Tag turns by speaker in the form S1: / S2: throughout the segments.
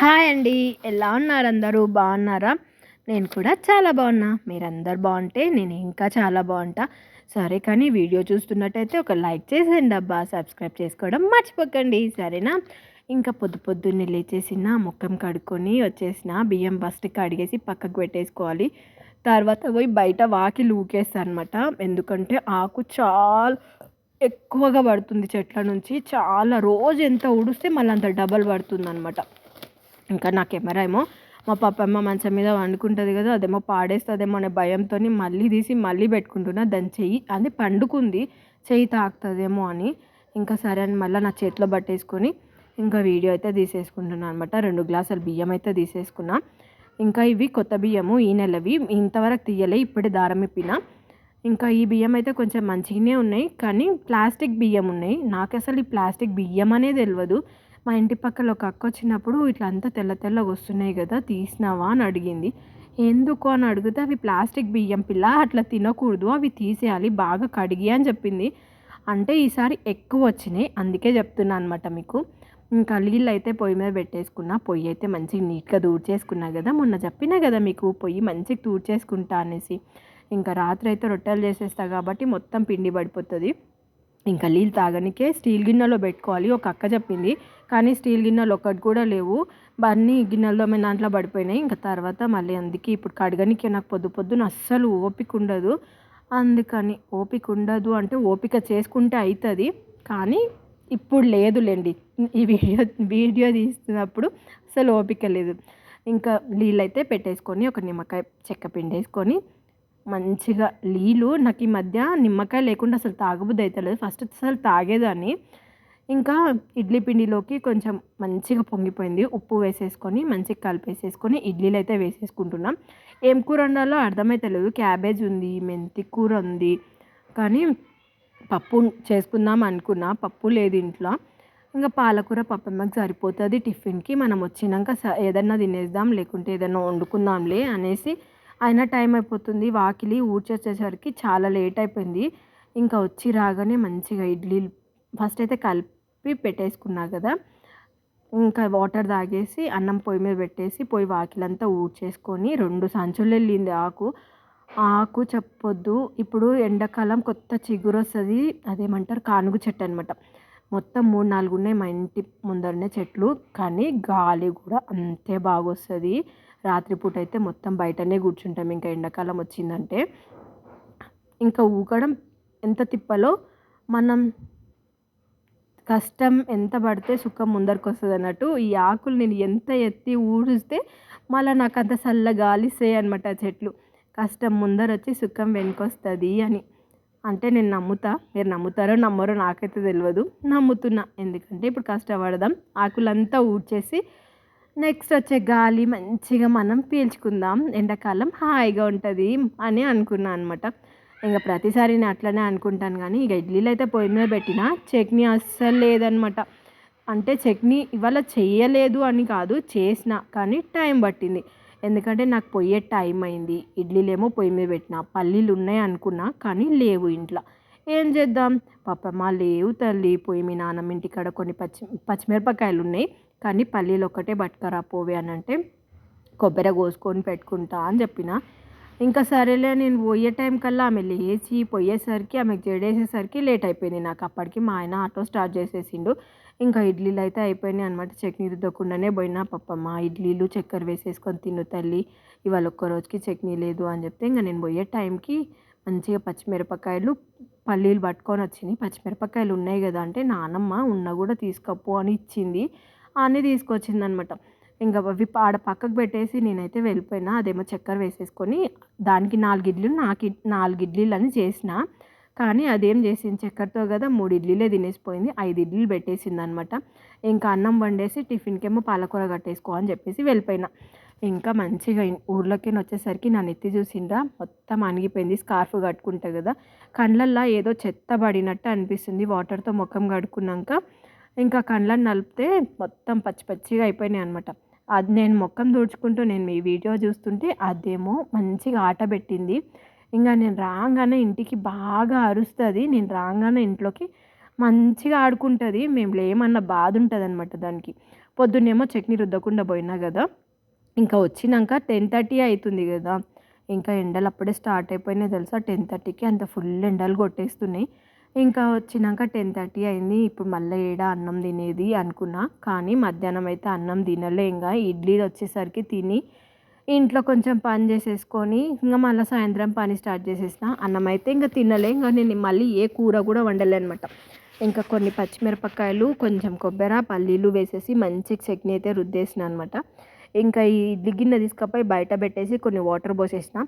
S1: Hi అండి. ఎలా ఉన్నారు అందరూ? బాగున్నారా? నేను కూడా చాలా బాగున్నా. మీరందరు బాగుంటే నేను ఇంకా చాలా బాగుంటా. సరే కానీ వీడియో చూస్తున్నట్టయితే ఒక లైక్ చేసేయండి అబ్బా. సబ్స్క్రైబ్ చేసుకోవడం మర్చిపోకండి. సరేనా? ఇంకా పొద్దు పొద్దున్నే లేచేసిన ముఖం కడుక్కొని వచ్చేసిన బియ్యం ఫస్ట్ కడిగేసి పక్కకు పెట్టేసుకోవాలి. తర్వాత పోయి బయట వాకిలు ఊకేస్తాను అనమాట ఎందుకంటే ఆకు చాలా ఎక్కువగా పడుతుంది చెట్ల నుంచి. చాలా రోజు ఎంత ఉడిస్తే మళ్ళీ అంత డబల్ పడుతుంది అనమాట ఇంకా నా కెమెరా ఏమో మా పప్పమ్మ మంచం మీద వండుకుంటుంది కదా అదేమో పాడేస్తుందేమో అనే భయంతో మళ్ళీ తీసి మళ్ళీ పెట్టుకుంటున్నా దాని చెయ్యి అది పండుకుంది చెయ్యి తాకుతుందేమో అని. ఇంకా సరే అని మళ్ళీ నా చేతిలో పట్టేసుకొని ఇంకా వీడియో అయితే తీసేసుకుంటున్నాను అనమాట రెండు గ్లాసులు బియ్యం అయితే తీసేసుకున్నా. ఇంకా ఇవి కొత్త బియ్యము ఈ నెలవి ఇంతవరకు తీయలే ఇప్పుడే దారం ఇప్పిన. ఇంకా ఈ బియ్యం అయితే కొంచెం మంచిగానే ఉన్నాయి కానీ ప్లాస్టిక్ బియ్యం ఉన్నాయి. నాకు అసలు ఈ ప్లాస్టిక్ బియ్యం అనేది తెలియదు మా ఇంటి పక్కల ఒక అక్క వచ్చినప్పుడు ఇట్లా అంతా తెల్ల తెల్లగా వస్తున్నాయి కదా తీసినావా అని అడిగింది. ఎందుకు అని అడిగితే అవి ప్లాస్టిక్ బియ్యం పిల్ల అట్లా తినకూడదు అవి తీసేయాలి బాగా కడిగి అని చెప్పింది. అంటే ఈసారి ఎక్కువ వచ్చినాయి అందుకే చెప్తున్నా అనమాట మీకు. ఇంకా నీళ్ళు అయితే పొయ్యి మీద పెట్టేసుకున్నా పొయ్యి అయితే మంచిగా నీట్గా దూడ్చేసుకున్నా కదా మొన్న చెప్పినా కదా మీకు పొయ్యి మంచిగా దూడ్చేసుకుంటా అనేసి. ఇంకా రాత్రి అయితే రొట్టెలు చేసేస్తా కాబట్టి మొత్తం పిండి పడిపోతుంది. ఇంకా నీళ్ళు తాగనికే స్టీల్ గిన్నెలో పెట్టుకోవాలి ఒక అక్క చెప్పింది. కానీ స్టీల్ గిన్నెలు ఒకటి కూడా లేవు. అన్ని గిన్నెల్లో మేము దాంట్లో పడిపోయినాయి. ఇంకా తర్వాత మళ్ళీ అందుకే ఇప్పుడు కడగనికే నాకు పొద్దు పొద్దున అస్సలు ఓపిక ఉండదు. అందుకని ఓపిక ఉండదు అంటే ఓపిక చేసుకుంటే అవుతుంది కానీ ఇప్పుడు లేదులేండి. ఈ వీడియో వీడియో తీస్తున్నప్పుడు అసలు ఓపిక లేదు. ఇంకా నీళ్ళు అయితే పెట్టేసుకొని ఒక నిమ్మకాయ చెక్క పిండేసుకొని మంచిగా నీళ్ళు నాకు ఈ మధ్య నిమ్మకాయ లేకుండా అసలు తాగబుద్ధి అవుతలేదు ఫస్ట్ అసలు తాగేదాన్ని. ఇంకా ఇడ్లీ పిండిలోకి కొంచెం మంచిగా పొంగిపోయింది. ఉప్పు వేసేసుకొని మంచిగా కలిపేసేసుకొని ఇడ్లీలు అయితే వేసేసుకుంటున్నాం. ఏం కూర వండాలో అర్థమైతలేదు క్యాబేజ్ ఉంది మెంతి కూర ఉంది. కానీ పప్పు చేసుకుందాం అనుకున్నా. పప్పు లేదు ఇంట్లో. ఇంకా పాలకూర పప్పమ్మకి సరిపోతుంది టిఫిన్కి. మనం వచ్చినాక ఏదన్నా తినేద్దాం లేకుంటే ఏదైనా వండుకుందాంలే అనేసి అయినా టైం అయిపోతుంది. వాకిలి ఊడ్చేసేసరికి చాలా లేట్ అయిపోయింది. ఇంకా వచ్చి రాగానే మంచిగా ఇడ్లీ ఫస్ట్ అయితే కలిపి పెట్టేసుకున్నా కదా. ఇంకా వాటర్ తాగేసి అన్నం పొయ్యి మీద పెట్టేసి పొయ్యి వాకిలంతా ఊడ్చేసుకొని రెండు సంచులు వెళ్ళింది ఆకు. ఆకు చెప్పొద్దు. ఇప్పుడు ఎండాకాలం కొత్త చిగురు వస్తుంది అదేమంటారు? కానుగు చెట్టు అనమాట మొత్తం మూడు నాలుగు ఉన్నాయి మా ఇంటి ముందరనే చెట్లు. కానీ గాలి కూడా అంతే బాగా వస్తుంది రాత్రిపూట అయితే మొత్తం బయటనే కూర్చుంటాం. ఇంకా ఎండాకాలం వచ్చిందంటే. ఇంకా ఊగడం ఎంత తిప్పలో మనం కష్టం ఎంత పడితే సుఖం ముందరికి వస్తుంది అన్నట్టు ఈ ఆకులు నేను ఎంత ఎత్తి ఊడిస్తే మళ్ళీ నాకు అంత చల్ల గాలిస్తాయి అనమాట చెట్లు. కష్టం ముందర వచ్చి సుఖం వెనుకొస్తుంది అని. అంటే నేను నమ్ముతా. మీరు నమ్ముతారో నమ్మరో నాకైతే తెలియదు నమ్ముతున్నా. ఎందుకంటే ఇప్పుడు కష్టపడదాం. ఆకులంతా ఊడ్చేసి నెక్స్ట్ వచ్చే గాలి మంచిగా మనం పీల్చుకుందాం. ఎండాకాలం హాయిగా ఉంటుంది అని అనుకున్నాను అనమాట ఇంకా ప్రతిసారి నేను అట్లనే అనుకుంటాను కానీ ఇక ఇడ్లీలు అయితే పొయ్యి మీద పెట్టిన చట్నీ అస్సలు లేదనమాట. అంటే చట్నీ ఇవాళ చేయలేదు అని కాదు చేసిన కానీ టైం పట్టింది. ఎందుకంటే నాకు పొయ్యే టైం అయింది. ఇడ్లీలేమో పొయ్యి మీద పెట్టిన పల్లీలు ఉన్నాయి అనుకున్నా కానీ లేవు ఇంట్లో. ఏం చేద్దాం? పాపమ్మ లేవు తల్లి పొయ్యి మీ నాన్నమ్మ ఇంటికాడ కొన్ని పచ్చి పచ్చిమిరపకాయలు ఉన్నాయి. కానీ పల్లీలు ఒక్కటే పట్టుకరా పోవే అని అంటే కొబ్బరి కోసుకొని పెట్టుకుంటా అని చెప్పిన. ఇంకా సరేలే నేను పోయే టైం కల్లా ఆమె లేచి పోయేసరికి ఆమెకు జడేసేసరికి లేట్ అయిపోయింది. నాకు అప్పటికి మా ఆయన ఆటో స్టార్ట్ చేసేసిండు. ఇంకా ఇడ్లీలు అయితే అయిపోయినాయి అనమాట చట్నీ రుద్దకుండానే పోయినా పప్పమ్మ ఇడ్లీలు చక్కెర వేసేసుకొని తిను తల్లి. ఇవాళ ఒక్క రోజుకి చట్నీ లేదు అని చెప్తే ఇంకా నేను పోయే టైంకి మంచిగా పచ్చిమిరపకాయలు పల్లీలు పట్టుకొని వచ్చినాయి. పచ్చిమిరపకాయలు ఉన్నాయి కదా అంటే నానమ్మ ఉన్న కూడా తీసుకపో అని ఇచ్చింది. అన్నీ తీసుకొచ్చింది అనమాట ఇంకా అవి ఆడ పక్కకు పెట్టేసి నేనైతే వెళ్ళిపోయినా అదేమో చక్కెర వేసేసుకొని దానికి నాలుగు ఇడ్లీలు నాకు నాలుగు ఇడ్లీలు అని చేసిన. కానీ అదేం చేసింది చక్కెరతో కదా మూడు ఇడ్లీలే తినేసిపోయింది ఐదు ఇడ్లీలు పెట్టేసింది అనమాట ఇంకా అన్నం వండేసి టిఫిన్కేమో పాలకూర కట్టేసుకో అని చెప్పేసి వెళ్ళిపోయినా. ఇంకా మంచిగా ఊర్లోకి వచ్చేసరికి నా నెత్తి చూసిండ్రా మొత్తం అణిగిపోయింది స్కార్ఫ్ కట్టుకుంటా కదా. కండ్లల్లో ఏదో చెత్త పడినట్టు అనిపిస్తుంది వాటర్తో ముఖం కడుక్కున్నాక. ఇంకా కండ్లను నలిపితే మొత్తం పచ్చి పచ్చిగా అయిపోయినాయి అనమాట అది నేను మొక్కం దూడ్చుకుంటూ నేను మీ వీడియో చూస్తుంటే అదేమో మంచిగా ఆట పెట్టింది. ఇంకా నేను రాగానే ఇంటికి బాగా అరుస్తుంది. నేను రాగానే ఇంట్లోకి మంచిగా ఆడుకుంటుంది. మేము లేమన్న బాధ ఉంటుంది అనమాట దానికి. పొద్దున్నేమో చట్నీ రుద్దకుండా పోయినా కదా. ఇంకా వచ్చినాక టెన్ థర్టీ అవుతుంది కదా. ఇంకా ఎండలు అప్పుడే స్టార్ట్ అయిపోయినాయి తెలుసా? టెన్ థర్టీకి అంత ఫుల్ ఎండలు కొట్టేస్తున్నాయి. ఇంకా వచ్చినాక టెన్ థర్టీ అయింది. ఇప్పుడు మళ్ళీ ఏడ అన్నం తినేది అనుకున్నా. కానీ మధ్యాహ్నం అయితే అన్నం తినలే. ఇంకా ఇడ్లీ వచ్చేసరికి తిని ఇంట్లో కొంచెం పని చేసేసుకొని ఇంకా మళ్ళీ సాయంత్రం పని స్టార్ట్ చేసేసిన. అన్నం అయితే ఇంకా తినలే. ఇంకా నేను మళ్ళీ ఏ కూర కూడా వండలే అనమాట ఇంకా కొన్ని పచ్చిమిరపకాయలు కొంచెం కొబ్బరి పల్లీలు వేసేసి మంచి చట్నీ అయితే రుద్దేసిన అనమాట ఇంకా ఈ ఇడ్లీ గిన్నె తీసుకపోయి బయట పెట్టేసి కొన్ని వాటర్ పోసేసిన.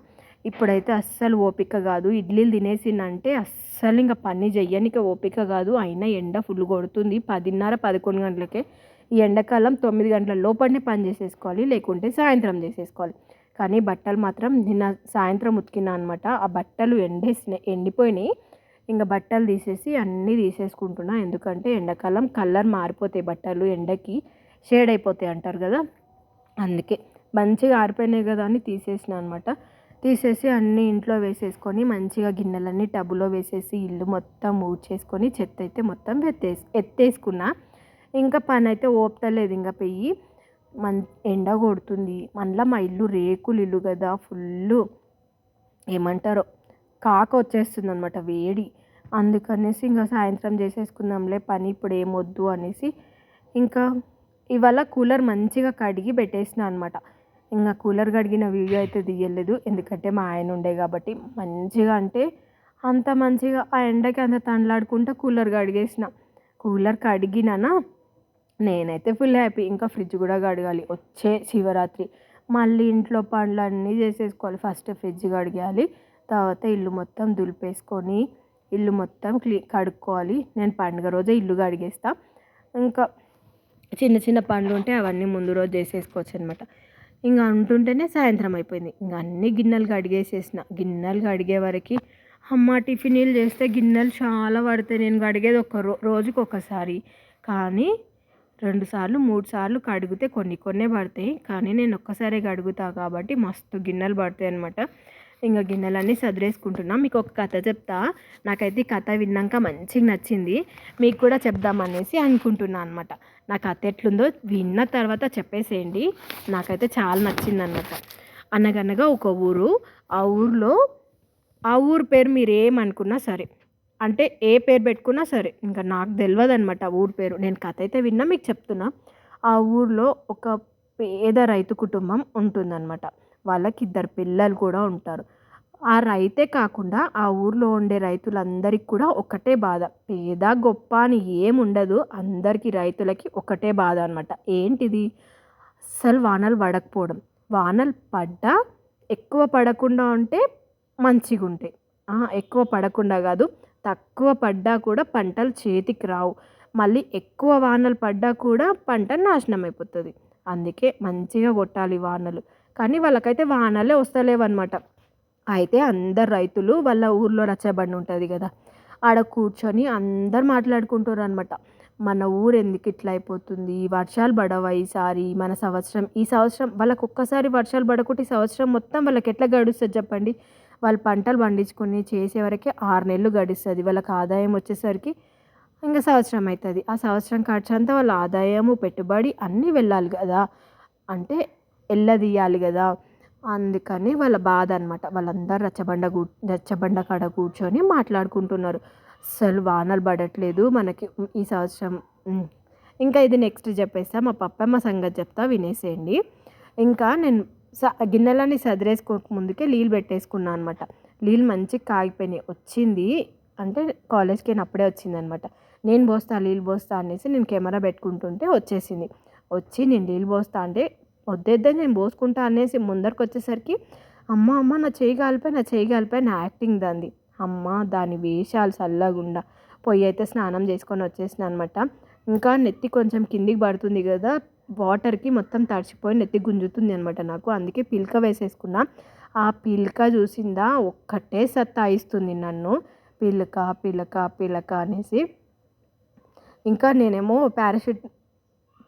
S1: ఇప్పుడైతే అస్సలు ఓపిక కాదు. ఇడ్లీలు తినేసిందంటే అస్సలు ఇంకా పని చెయ్యనికి ఓపిక కాదు. అయినా ఎండ ఫుల్ కొడుతుంది. పదిన్నర పదకొండు గంటలకే ఈ ఎండాకాలం తొమ్మిది గంటల లోపలనే పని చేసేసుకోవాలి. లేకుంటే సాయంత్రం చేసేసుకోవాలి. కానీ బట్టలు మాత్రం నిన్న సాయంత్రం ఉతికినా అనమాట ఆ బట్టలు ఎండేసినాయి ఎండిపోయినాయి. ఇంకా బట్టలు తీసేసి అన్నీ తీసేసుకుంటున్నా. ఎందుకంటే ఎండాకాలం కలర్ మారిపోతాయి బట్టలు ఎండకి. షేడ్ అయిపోతాయి అంటారు కదా. అందుకే మంచిగా ఆరిపోయినాయి కదా అని తీసేసిన అనమాట తీసేసి అన్నీ ఇంట్లో వేసేసుకొని మంచిగా గిన్నెలన్నీ టబ్బులో వేసేసి ఇల్లు మొత్తం ఊడ్చేసుకొని చెత్త అయితే మొత్తం ఎత్తేసి ఎత్తేసుకున్నా ఇంకా పని అయితే ఓపుతలేదు. ఇంకా పెయ్యి మన్ ఎండ కొడుతుంది. మళ్ళీ మా ఇల్లు రేకులు ఇల్లు కదా ఫుల్ ఏమంటారో కాక వచ్చేస్తుంది అనమాట వేడి. అందుకనేసి ఇంకా సాయంత్రం చేసేసుకుందాంలే పని ఇప్పుడు ఏమొద్దు అనేసి ఇంకా ఇవాళ కూలర్ మంచిగా కడిగి పెట్టేసిన అనమాట ఇంకా కూలర్ కడిగిన వీడియో అయితే తీయలేదు. ఎందుకంటే మా ఆయన ఉండే కాబట్టి మంచిగా అంటే అంత మంచిగా ఆ ఎండకి అంత తండ్లాడుకుంటా కూలర్ కడిగేసిన. కూలర్ కడిగినానా? నేనైతే ఫుల్ హ్యాపీ. ఇంకా ఫ్రిడ్జ్ కూడా కడగాలి. వచ్చే శివరాత్రి మళ్ళీ ఇంట్లో పనులు అన్నీ చేసేసుకోవాలి. ఫస్ట్ ఫ్రిడ్జ్ కడిగాలి. తర్వాత ఇల్లు మొత్తం దులిపేసుకొని ఇల్లు మొత్తం క్లీ కడుక్కోవాలి. నేను పండుగ రోజే ఇల్లు కడిగేస్తా. ఇంకా చిన్న చిన్న పనులు ఉంటే అవన్నీ ముందు రోజు చేసేసుకోవచ్చు అనమాట ఇంకా అంటుంటేనే సాయంత్రం అయిపోయింది. ఇంకా అన్ని గిన్నెలు కడిగేసేసిన గిన్నెలు కడిగే వరకు అమ్మ టిఫిన్లు చేస్తే గిన్నెలు చాలా పడతాయి. నేను కడిగేది ఒక రో రోజుకి ఒకసారి కానీ రెండు సార్లు మూడు సార్లు కడిగితే కొన్ని కొన్నే పడతాయి. కానీ నేను ఒక్కసారే కడుగుతా కాబట్టి మస్తు గిన్నెలు పడతాయి అనమాట ఇంకా గిన్నెలన్నీ సదిరేసుకుంటున్నాం. మీకు ఒక కథ చెప్తా. నాకైతే ఈ కథ విన్నాక మంచిగా నచ్చింది. మీకు కూడా చెప్దామనేసి అనుకుంటున్నా అనమాట నా కథ ఎట్లుందో విన్న తర్వాత చెప్పేసేయండి. నాకైతే చాలా నచ్చింది అనమాట అనగనగా ఒక ఊరు. ఆ ఊర్లో ఆ ఊరు పేరు మీరు ఏమనుకున్నా సరే అంటే ఏ పేరు పెట్టుకున్నా సరే ఇంకా నాకు తెలియదు అనమాట ఆ ఊరు పేరు. నేను కథ అయితే విన్నా మీకు చెప్తున్నా. ఆ ఊర్లో ఒక పేద రైతు కుటుంబం ఉంటుందన్నమాట. వాళ్ళకి ఇద్దరు పిల్లలు కూడా ఉంటారు. ఆ రైతే కాకుండా ఆ ఊర్లో ఉండే రైతులందరికీ కూడా ఒకటే బాధ. పేద గొప్ప అని ఏముండదు అందరికీ రైతులకి ఒకటే బాధ అనమాట ఏంటిది? అస్సలు వానలు పడకపోవడం. వానలు పడ్డా ఎక్కువ పడకుండా ఉంటే మంచిగా ఉంటాయి ఎక్కువ పడకుండా కాదు. తక్కువ పడ్డా కూడా పంటలు చేతికి రావు. మళ్ళీ ఎక్కువ వానలు పడ్డా కూడా పంట నాశనం అయిపోతుంది. అందుకే మంచిగా కొట్టాలి వానలు. కానీ వాళ్ళకైతే వానలే వస్తలేవన్నమాట. అయితే అందరు రైతులు వాళ్ళ ఊర్లో రచ్చబండి ఉంటుంది కదా ఆడ కూర్చొని అందరు మాట్లాడుకుంటారు అనమాట మన ఊరు ఎందుకు ఇట్లా అయిపోతుంది? వర్షాలు పడవా ఈసారి? మన సంవత్సరం ఈ సంవత్సరం వాళ్ళకు ఒక్కసారి వర్షాలు పడకుండా ఈ సంవత్సరం మొత్తం వాళ్ళకి ఎట్లా గడుస్తుంది చెప్పండి? వాళ్ళు పంటలు పండించుకొని చేసేవరకే ఆరు నెలలు గడుస్తుంది. వాళ్ళకి ఆదాయం వచ్చేసరికి ఇంకా సంవత్సరం అవుతుంది ఆ సంవత్సరం ఖర్చు అంతా వాళ్ళ ఆదాయము పెట్టుబడి అన్నీ వెళ్ళాలి కదా. అంటే వెళ్ళదీయాలి కదా. అందుకని వాళ్ళ బాధ అనమాట వాళ్ళందరూ రచ్చబండ కూ రచ్చబండ కాడ కూర్చొని మాట్లాడుకుంటున్నారు. అసలు వానలు పడట్లేదు మనకి. ఈ సంవత్సరం ఇంకా ఇది నెక్స్ట్ చెప్పేస్తా. మా పప్పమ్మ సంగతి చెప్తా వినేసేయండి. ఇంకా నేను స గిన్నెలని సదిరేసుకోక ముందుకే నీళ్ళు పెట్టేసుకున్నాను అనమాట. నీళ్ళు మంచిగా కాగిపోయినాయి. వచ్చింది అంటే కాలేజ్కి నేను అప్పుడే వచ్చింది అనమాట నేను పోస్తా నీళ్ళు పోస్తా అనేసి నేను కెమెరా పెట్టుకుంటుంటే వచ్చేసింది. వచ్చి నేను నీళ్ళు పోస్తా అంటే వద్దేద్దే నేను పోసుకుంటా అనేసి ముందరికి వచ్చేసరికి అమ్మ అమ్మ నా చేయి కాలిపోయి నా చేయి కాలిపోయి నా యాక్టింగ్ దాంది. అమ్మ దాని వేషాలు చల్లగుండా. పొయ్యి అయితే స్నానం చేసుకొని వచ్చేసిన అనమాట. ఇంకా నెత్తి కొంచెం కిందికి పడుతుంది కదా వాటర్కి మొత్తం తడిచిపోయి నెత్తి గుంజుతుంది అనమాట నాకు. అందుకే పిల్క వేసేసుకున్నా. ఆ పిల్క చూసిందా ఒక్కటే సత్తాయిస్తుంది నన్ను. పిలక పిలక పిలక అనేసి. ఇంకా నేనేమో పారాషూట్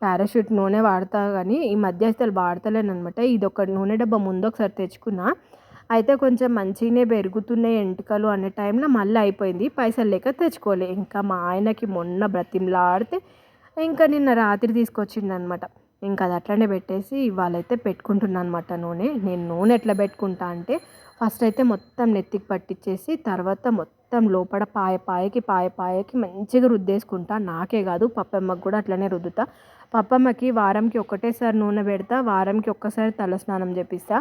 S1: పారాషూట్ నూనె వాడతా కానీ ఈ మధ్య అసలు వాడతలేను అనమాట ఇది ఒక నూనె డబ్బా ముందు ఒకసారి తెచ్చుకున్నా. అయితే కొంచెం మంచిగానే పెరుగుతున్నాయి ఎంటుకలు అనే టైంలో మళ్ళీ అయిపోయింది. పైసలు లేక తెచ్చుకోలే. ఇంకా మా ఆయనకి మొన్న బ్రతిమలాడితే ఇంకా నిన్న రాత్రి తీసుకొచ్చిందనమాట ఇంకా అది అట్లనే పెట్టేసి ఇవాళైతే పెట్టుకుంటున్నాను అనమాట నూనె. నేను నూనె ఎట్లా పెట్టుకుంటా అంటే ఫస్ట్ అయితే మొత్తం నెత్తికి పట్టించేసి తర్వాత మొత్తం లోపల పాయ పాయకి పాయ పాయకి మంచిగా రుద్దేసుకుంటా. నాకే కాదు పప్పమ్మకి కూడా అట్లనే రుద్దుతా. పప్పమ్మకి వారంకి ఒకటేసారి నూనె పెడతా వారంకి ఒక్కసారి తలస్నానం చేపిస్తా.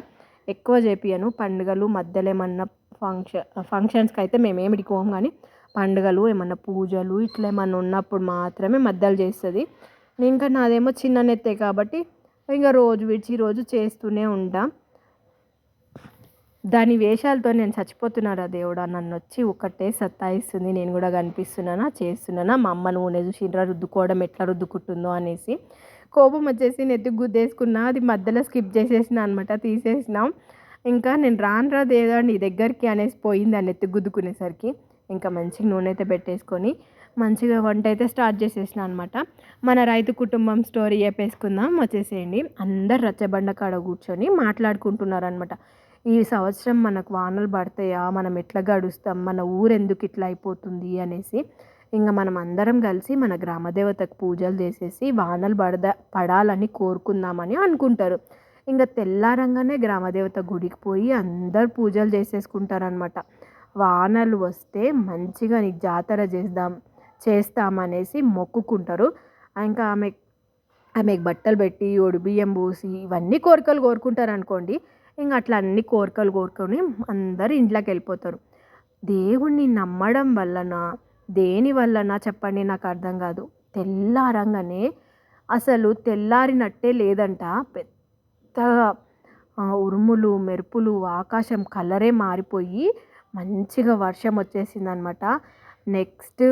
S1: ఎక్కువ చేపియను. పండుగలు మధ్యలో ఏమన్నా ఫంక్షన్ ఫంక్షన్స్కి అయితే మేము ఏమిటికి కానీ పండుగలు ఏమన్నా పూజలు ఇట్లా ఏమన్నా ఉన్నప్పుడు మాత్రమే మద్దలు చేస్తుంది. ఇంకా నాదేమో చిన్న నెత్తే కాబట్టి ఇంకా రోజు విడిచి రోజు చేస్తూనే ఉంటాం. దాని వేషాలతో నేను చచ్చిపోతున్నారా దేవుడా? నన్ను వచ్చి ఒకటే సత్తాయిస్తుంది. నేను కూడా కనిపిస్తున్నానా? చేస్తున్నానా? మా అమ్మ నూనె చూసి రుద్దుకోవడం ఎట్లా రుద్దుకుంటుందో అనేసి. కోపం వచ్చేసి నెత్తి గుద్దేసుకున్నా అది మధ్యలో స్కిప్ చేసేసిన అనమాట తీసేసినాం. ఇంకా నేను రాను రా దేదా నీ దగ్గరికి అనేసి పోయింది ఆ నెత్తి గుద్దుకునేసరికి. ఇంకా మంచిగా నూనె అయితే పెట్టేసుకొని మంచిగా వంట అయితే స్టార్ట్ చేసేసిన అనమాట మన రైతు కుటుంబం స్టోరీ చెప్పేసుకుందాం. వచ్చేసేయండి. అందరు రచ్చబండ కాడ కూర్చొని మాట్లాడుకుంటున్నారు అనమాట ఈ సంవత్సరం మనకు వానలు పడతాయా? మనం ఎట్లా గడుస్తాం? మన ఊరు ఎందుకు ఇట్లా అయిపోతుంది? అనేసి ఇంకా మనం అందరం కలిసి మన గ్రామదేవతకు పూజలు చేసేసి వానలు పడద పడాలని కోరుకుందామని అనుకుంటారు. ఇంకా తెల్లారంగానే గ్రామదేవత గుడికి పోయి అందరు పూజలు చేసేసుకుంటారనమాట వానలు వస్తే మంచిగా నీకు జాతర చేద్దాం చేస్తామనేసి మొక్కుకుంటారు. ఇంకా ఆమె ఆమెకు బట్టలు పెట్టి ఒడిబియ్యం పోసి పూసి ఇవన్నీ కోరికలు కోరుకుంటారు అనుకోండి ఇంకా అట్లా అన్ని కోరికలు కోరుకొని అందరు ఇంట్లోకి వెళ్ళిపోతారు. దేవుణ్ణి నమ్మడం వలన దేని వలన చెప్పండి నాకు అర్థం కాదు. తెల్లారంగానే అసలు తెల్లారినట్టే లేదంట. పెద్దగా ఉరుములు మెరుపులు ఆకాశం కలరే మారిపోయి మంచిగా వర్షం వచ్చేసిందనమాట. నెక్స్ట్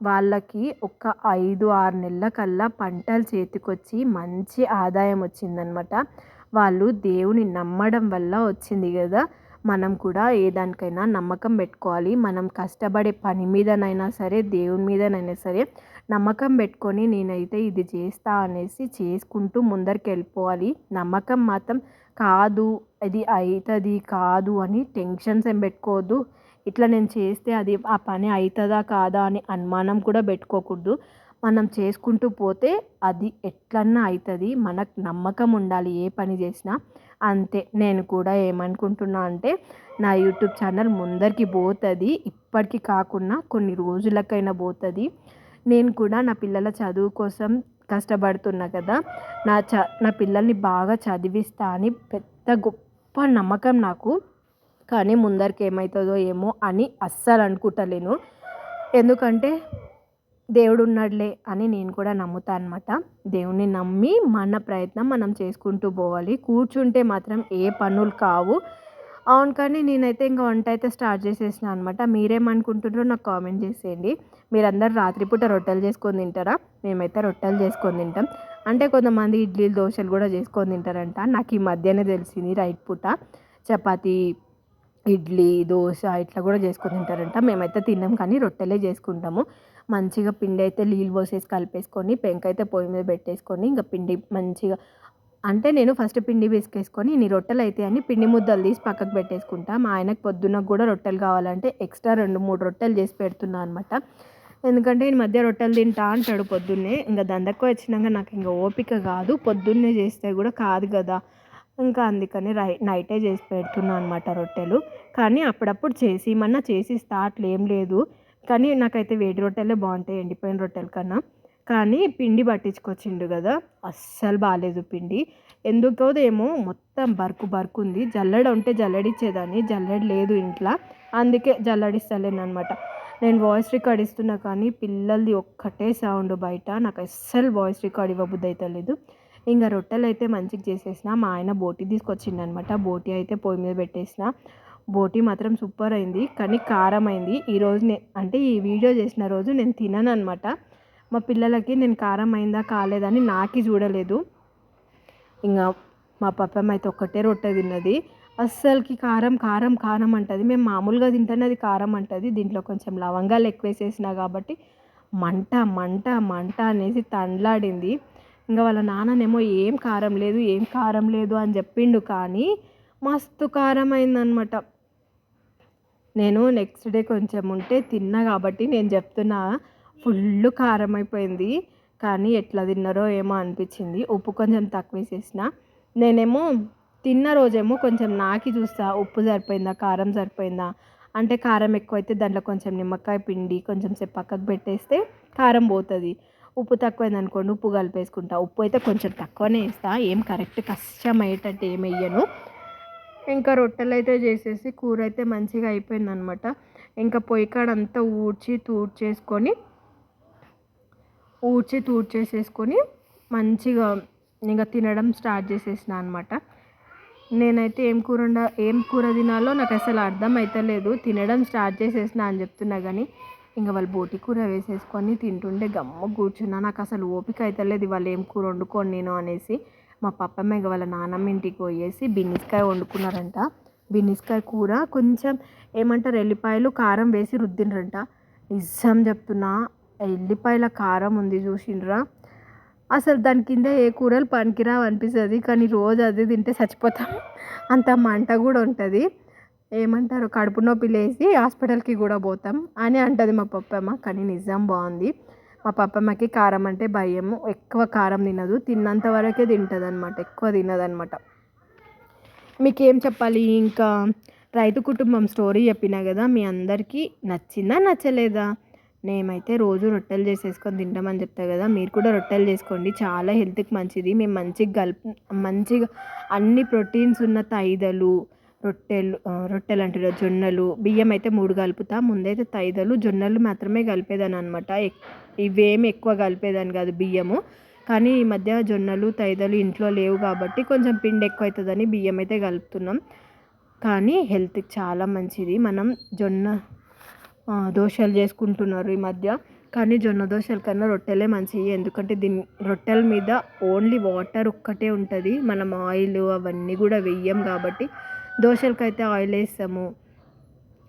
S1: వాళ్ళకి ఒక ఐదు ఆరు నెలల కల్లా పంటలు చేతికొచ్చి మంచి ఆదాయం వచ్చిందనమాట. వాళ్ళు దేవుని నమ్మడం వల్ల వచ్చింది కదా. మనం కూడా ఏ దానికైనా నమ్మకం పెట్టుకోవాలి. మనం కష్టపడే పని మీదనైనా సరే దేవుని మీదనైనా సరే నమ్మకం పెట్టుకొని నేనైతే ఇది చేస్తా అనేసి చేసుకుంటూ ముందరికి వెళ్ళిపోవాలి. నమ్మకం మాత్రం కాదు అది అవుతుంది కాదు అని టెన్షన్స్ ఏం పెట్టుకోవద్దు. ఇట్లా నేను చేస్తే అది ఆ పని అవుతుందా కాదా అని అనుమానం కూడా పెట్టుకోకూడదు. మనం చేసుకుంటూ పోతే అది ఎట్లన్నా అవుతుంది మనకు నమ్మకం ఉండాలి ఏ పని చేసినా. అంతే. నేను కూడా ఏమనుకుంటున్నా అంటే నా యూట్యూబ్ ఛానల్ ముందరికి పోతుంది. ఇప్పటికి కాకుండా కొన్ని రోజులకైనా పోతుంది. నేను కూడా నా పిల్లల చదువు కోసం కష్టపడుతున్నా కదా నా చ నా పిల్లల్ని బాగా చదివిస్తా అని పెద్ద గొప్ప నమ్మకం నాకు. కానీ ముందరికి ఏమవుతుందో ఏమో అని అస్సలు అనుకుంటలేను. ఎందుకంటే దేవుడు ఉన్నాడులే అని నేను కూడా నమ్ముతా అనమాట దేవుణ్ణి నమ్మి మన ప్రయత్నం మనం చేసుకుంటూ పోవాలి. కూర్చుంటే మాత్రం ఏ పనులు కావు. అవును కానీ నేనైతే ఇంకా వంట అయితే స్టార్ట్ చేసేసిన అనమాట మీరేమనుకుంటున్నారో నాకు కామెంట్ చేసేయండి. మీరందరూ రాత్రిపూట రొట్టెలు చేసుకొని తింటారా? మేమైతే రొట్టెలు చేసుకొని తింటాం. అంటే కొంతమంది ఇడ్లీలు దోశలు కూడా చేసుకొని తింటారంట. నాకు ఈ మధ్యనే తెలిసింది రైట్ పూట. చపాతీ ఇడ్లీ దోశ ఇట్లా కూడా చేసుకొని తింటారంట. మేమైతే తిన్నాం కానీ రొట్టెలే చేసుకుంటాము. మంచిగా పిండి అయితే నీళ్ళు పోసేసి కలిపేసుకొని పెంక అయితే పొయ్యి మీద పెట్టేసుకొని ఇంకా పిండి మంచిగా అంటే నేను ఫస్ట్ పిండి పిసికేసుకొని ఇన్ని రొట్టెలు అయితే అని పిండి ముద్దలు తీసి పక్కకు పెట్టేసుకుంటా. మా ఆయనకు పొద్దున్న కూడా రొట్టెలు కావాలంటే ఎక్స్ట్రా రెండు మూడు రొట్టెలు చేసి పెడుతున్నా అనమాట ఎందుకంటే ఈ మధ్య రొట్టెలు తింటా అంటాడు పొద్దున్నే. ఇంకా దందకు వచ్చినాక నాకు ఇంకా ఓపిక కాదు. పొద్దున్నే చేస్తే కూడా కాదు కదా. ఇంకా అందుకని రై నైటే చేసి పెడుతున్నా అనమాట రొట్టెలు. కానీ అప్పుడప్పుడు చేసి ఏమన్నా చేసి స్టార్ట్లు ఏం లేదు. కానీ నాకైతే వేడి రొట్టెలే బాగుంటాయి ఎండిపోయిన రొట్టెల కన్నా. కానీ పిండి పట్టించుకొచ్చిండు కదా అస్సలు బాగాలేదు పిండి. ఎందుకో ఏమో మొత్తం బరుకు బరుకు ఉంది. జల్లెడ ఉంటే జల్లడిచ్చేదాన్ని జల్లెడ లేదు ఇంట్లో. అందుకే జల్లడిస్తలేను అనమాట నేను వాయిస్ రికార్డ్ ఇస్తున్నా కానీ పిల్లలది ఒక్కటే సౌండ్ బయట. నాకు అస్సలు వాయిస్ రికార్డ్ ఇవ్వబుద్ధి అయితే లేదు. ఇంకా రొట్టెలు అయితే మంచిగా చేసేసిన మా ఆయన బోటి తీసుకొచ్చిండనమాట బోటి అయితే పొయ్యి మీద పెట్టేసిన. బోటి మాత్రం సూపర్ అయింది కానీ కారం అయింది. ఈరోజు నే అంటే ఈ వీడియో చేసిన రోజు నేను తినను అనమాట మా పిల్లలకి నేను కారం అయిందా కాలేదని నాకి చూడలేదు. ఇంకా మా పప్పమ్మ అయితే ఒక్కటే రొట్టె తిన్నది. అస్సలకి కారం కారం కారం అంటుంది. మేము మామూలుగా తింటేనే అది కారం అంటుంది. దీంట్లో కొంచెం లవంగాలు ఎక్కువ వేసేసినా కాబట్టి మంట మంట మంట అనేసి తండ్లాడింది. ఇంకా వాళ్ళ నాన్ననేమో ఏం కారం లేదు ఏం కారం లేదు అని చెప్పిండు కానీ మస్తు కారం అయిందనమాట నేను నెక్స్ట్ డే కొంచెం ఉంటే తిన్నా కాబట్టి నేను చెప్తున్నా. ఫుల్ కారం అయిపోయింది. కానీ ఎట్లా తిన్నారో ఏమో అనిపించింది. ఉప్పు కొంచెం తక్కువ వేసేసిన. నేనేమో తిన్న రోజేమో కొంచెం నాకి చూస్తా. ఉప్పు సరిపోయిందా? కారం సరిపోయిందా? అంటే కారం ఎక్కువైతే దాంట్లో కొంచెం నిమ్మకాయ పిండి కొంచెం సేపు పక్కకు పెట్టేస్తే కారం పోతుంది. ఉప్పు తక్కువైంది అనుకోండి ఉప్పు కలిపేసుకుంటా. ఉప్పు అయితే కొంచెం తక్కువనే వేస్తా. ఏం కరెక్ట్ కష్టం అయ్యేటట్టు వేయను. ఇంకా రొట్టెలు అయితే చేసేసి కూర అయితే మంచిగా అయిపోయిందనమాట. ఇంకా పొయ్యి కాడ అంతా ఊడ్చి తూడ్చేసుకొని ఊడ్చి తూడ్చేసేసుకొని మంచిగా ఇంకా తినడం స్టార్ట్ చేసేసిన అనమాట. నేనైతే ఏం కూర ఉండ ఏం కూర తినాలో నాకు అసలు అర్థం అవుతలేదు తినడం స్టార్ట్ చేసేసిన అని చెప్తున్నా కానీ ఇంకా వాళ్ళు బోటి కూర వేసేసుకొని తింటుండే గమ్మ కూర్చున్నా. నాకు అసలు ఓపిక అవుతలేదు వాళ్ళు ఏం కూర వండుకోండి నేను అనేసి. మా పప్పమ్మగ ఇక వాళ్ళ నాన్నమ్మ ఇంటికి పోయేసి బిన్నిస్కాయ వండుకున్నారంట. బిన్నిస్కాయ కూర కొంచెం ఏమంటారు ఎల్లిపాయలు కారం వేసి రుద్దినరంట నిజం చెప్తున్నా ఎల్లిపాయల కారం ఉంది చూసిండ్రా. అసలు దాని కింద ఏ కూరలు పనికిరావు అనిపిస్తుంది కానీ రోజు అది తింటే చచ్చిపోతాం. అంత మంట కూడా ఉంటుంది. ఏమంటారు కడుపు నొప్పి లేసి హాస్పిటల్కి కూడా పోతాం అని అంటుంది మా పప్పమ్మ కానీ నిజం బాగుంది. మా పాపమ్మకి కారం అంటే భయం ఎక్కువ కారం తినదు. తిన్నంత వరకే తింటుంది అనమాట ఎక్కువ తినదనమాట మీకు ఏం చెప్పాలి? ఇంకా రైతు కుటుంబం స్టోరీ చెప్పినా కదా మీ అందరికీ నచ్చిందా నచ్చలేదా? మేమైతే రోజు రొట్టెలు చేసేసుకొని తింటామని చెప్తా కదా మీరు కూడా రొట్టెలు చేసుకోండి. చాలా హెల్త్కి మంచిది. మేము మంచిగా కలుపు మంచిగా అన్ని ప్రోటీన్స్ ఉన్న తైదలు రొట్టెలు రొట్టెలు అంటారు జొన్నలు బియ్యం అయితే మూడు కలుపుతా. ముందైతే తైదలు జొన్నలు మాత్రమే కలిపేదాన్ని అనమాట ఇవేమి ఎక్కువ కలిపేదాన్ని కాదు బియ్యము. కానీ ఈ మధ్య జొన్నలు తైదలు ఇంట్లో లేవు కాబట్టి కొంచెం పిండి ఎక్కువ అవుతుందని బియ్యం అయితే కలుపుతున్నాం. కానీ హెల్త్కి చాలా మంచిది. మనం జొన్న దోశలు చేసుకుంటున్నారు ఈ మధ్య. కానీ జొన్న దోశల కన్నా రొట్టెలే మంచివి. ఎందుకంటే దీని రొట్టెల మీద ఓన్లీ వాటర్ ఒక్కటే ఉంటుంది. మనం ఆయిల్ అవన్నీ కూడా వెయ్యం కాబట్టి దోశలకైతే ఆయిల్ వేస్తాము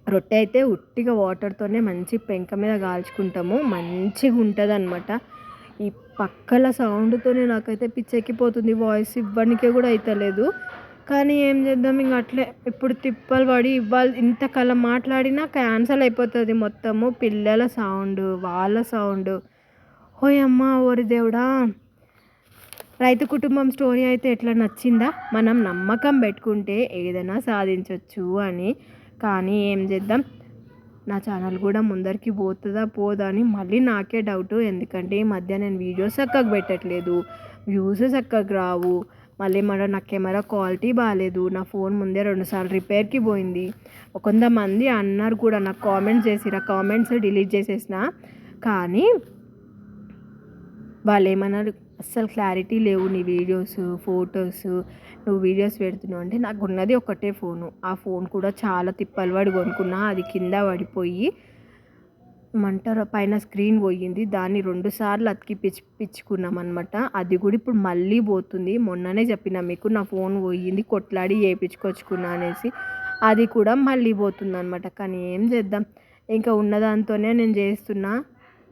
S1: రొట్టె అయితే ఉట్టిగా వాటర్తోనే మంచి పెంక మీద కాల్చుకుంటాము. మంచిగా ఉంటుంది అనమాట ఈ పక్కల సౌండ్తోనే నాకైతే పిచ్చెక్కిపోతుంది. వాయిస్ ఇవ్వడానికే కూడా అవుతలేదు కానీ ఏం చేద్దాం? ఇంక అట్లే ఇప్పుడు తిప్పలు పడి ఇవ్వాలి. ఇంతకాలం మాట్లాడినా క్యాన్సల్ అయిపోతుంది మొత్తము. పిల్లల సౌండ్ వాళ్ళ సౌండ్. ఓయమ్మ ఓరి దేవుడా! రైతు కుటుంబం స్టోరీ అయితే ఎట్లా నచ్చిందా? మనం నమ్మకం పెట్టుకుంటే ఏదైనా సాధించవచ్చు అని. కానీ ఏం చేద్దాం? నా ఛానల్ కూడా ముందరికి పోతుందా? పోదా అని మళ్ళీ నాకే డౌట్. ఎందుకంటే ఈ మధ్య నేను వీడియోస్ చక్కగా పెట్టట్లేదు. వ్యూస్ చక్కగా రావు. మళ్ళీ మన నా కెమెరా క్వాలిటీ బాగాలేదు నా ఫోన్ ముందే రెండుసార్లు రిపేర్కి పోయింది. కొంతమంది అన్నారు కూడా నాకు కామెంట్స్ చేసిరా కామెంట్స్ డిలీట్ చేసేసిన. కానీ వాళ్ళు ఏమన్నారు? అస్సలు క్లారిటీ లేవు నీ వీడియోస్ ఫొటోస్ నువ్వు వీడియోస్ పెడుతున్నావు అంటే నాకు ఉన్నది ఒకటే ఫోను. ఆ ఫోన్ కూడా చాలా తిప్పలు పడి కొనుక్కున్నా అది కింద పడిపోయి మంటారు పైన స్క్రీన్ పోయింది. దాన్ని రెండు సార్లు అతికి పిచ్చి పిచ్చుకున్నాం అనమాట అది కూడా ఇప్పుడు మళ్ళీ పోతుంది. మొన్ననే చెప్పిన మీకు నా ఫోన్ పోయింది కొట్లాడి వేయించుకొచ్చుకున్నా అనేసి. అది కూడా మళ్ళీ పోతుంది అనమాట కానీ ఏం చేద్దాం? ఇంకా ఉన్నదాంతోనే నేను చేస్తున్నా.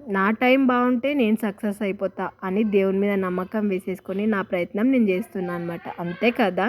S1: నా టైం బాగుంటే నేను సక్సెస్ అయిపోతా అని దేవుని మీద నమ్మకం వేసేసుకొని నా ప్రయత్నం నేను చేస్తున్నాను అనమాట అంతే కదా?